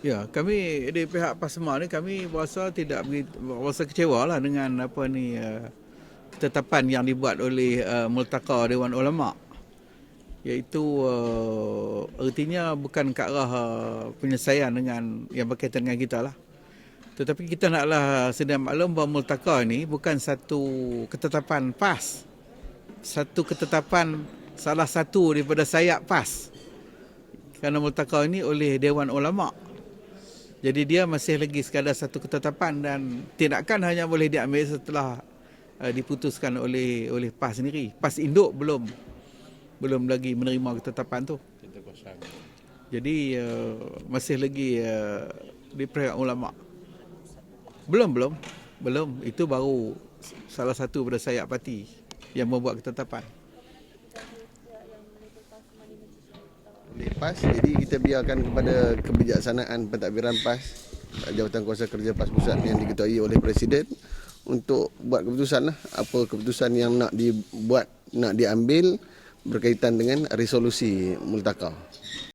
Ya, kami di pihak PASMA ni kami berasa tidak berasa kecewa lah dengan apa ni uh, ketetapan yang dibuat oleh uh, Multaqa Dewan Ulama iaitu uh, artinya bukan ke arah uh, penyelesaian dengan yang berkaitan dengan kita lah. Tetapi kita naklah sedia maklum bahawa Multaqa ni bukan satu ketetapan PAS. Satu ketetapan salah satu daripada sayap PAS. Kerana Multaqa ini oleh Dewan Ulama' Jadi dia masih lagi sekadar satu ketetapan dan tindakan hanya boleh diambil setelah uh, diputuskan oleh oleh PAS sendiri. PAS induk belum belum lagi menerima ketetapan tu. Jadi uh, masih lagi uh, di pihak ulama. Belum belum belum itu baru salah satu pada sayap parti yang membuat ketetapan. Oleh PAS. Jadi kita biarkan kepada kebijaksanaan pentadbiran PAS jawatan kuasa kerja PAS pusat yang diketuai oleh presiden untuk buat keputusan lah apa keputusan yang nak dibuat nak diambil berkaitan dengan resolusi multaka.